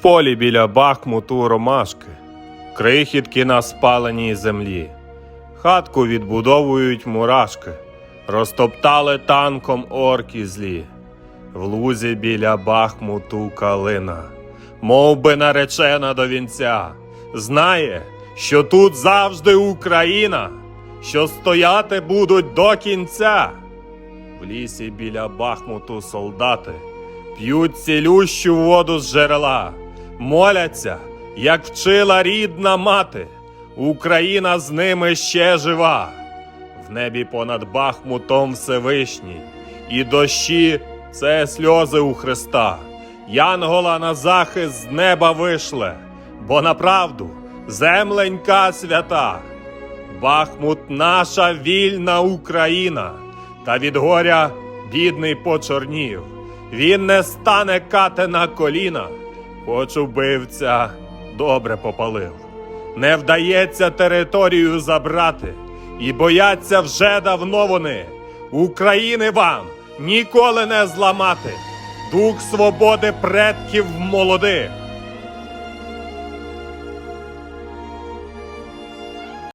Полі біля Бахмуту ромашки, крихітки на спаленій землі. Хатку відбудовують мурашки, розтоптали танком орки злі. В лузі біля Бахмуту калина, мов би наречена до вінця, знає, що тут завжди Україна, що стояти будуть до кінця. В лісі біля Бахмуту солдати п'ють цілющу воду з джерела, моляться, як вчила рідна мати. Україна з ними ще жива. В небі понад Бахмутом Всевишній, і дощі це сльози у Христа. Янгола на захист з неба вишле, бо направду земленька свята. Бахмут наша вільна Україна, та від горя бідний почорнів. Він не стане кати на коліна, хоч убивця добре попалив. Не вдається територію забрати, і бояться вже давно вони. України вам ніколи не зламати. Дух свободи предків молодих.